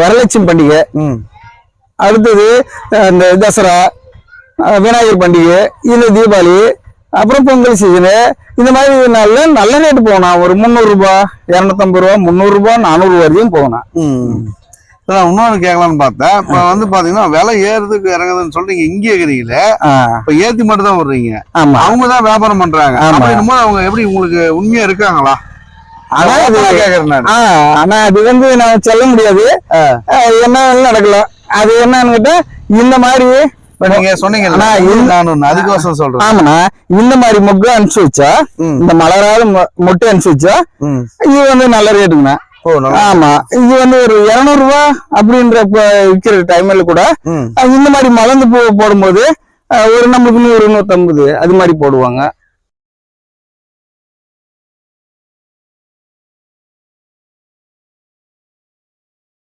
வரலட்சுமி பண்டிகை. ம். அடுத்தது இந்த தசரா விநாயகர் பண்டிகை இல்லை தீபாவளி அப்புறம் பொங்கல் சீசனு இந்த மாதிரி நாள்ல நல்ல ரேட்டு போகணும் ஒரு முந்நூறு ரூபாய் இரநூத்தம்பது ரூபா முந்நூறு ரூபாய் நானூறு வரையும் போகணும். ம். நான் இன்னொன்று கேட்கலாம்னு பார்த்தேன். இப்போ வந்து பாத்தீங்கன்னா விலை ஏறுறதுக்கு இறங்குதுன்னு சொல்லிட்டு நீங்க இங்கே இருக்கிறீங்களே இப்போ ஏத்தி மட்டும் தான் வர்றீங்க ஆமா அவங்க தான் வியாபாரம் போது அவங்க எப்படி உங்களுக்கு உண்மையா இருக்காங்களா? ஆனா அது வந்து நான் சொல்ல முடியாது. என்ன நடக்கலாம் அது என்னன்னு கேட்டா இந்த மாதிரி நீங்க நான் அதுக்கோசம் சொல்றேன். ஆமாண்ணா இந்த மாதிரி மொக்கு அனுப்பிச்சு வச்சா. இந்த மலராத மொ- மொட்டை அனுப்பிச்சு வச்சா இது வந்து நல்ல ரேட்டுங்கண்ணா. ஆமா இது வந்து ஒரு இருநூறு ரூபா அப்படின்ற விற்கிற டைம்ல கூட இந்த மாதிரி மலர்ந்து பூ போடும்போது ஒரு நம்மளுக்கு நூறு நூத்தம்பது அது மாதிரி போடுவாங்க.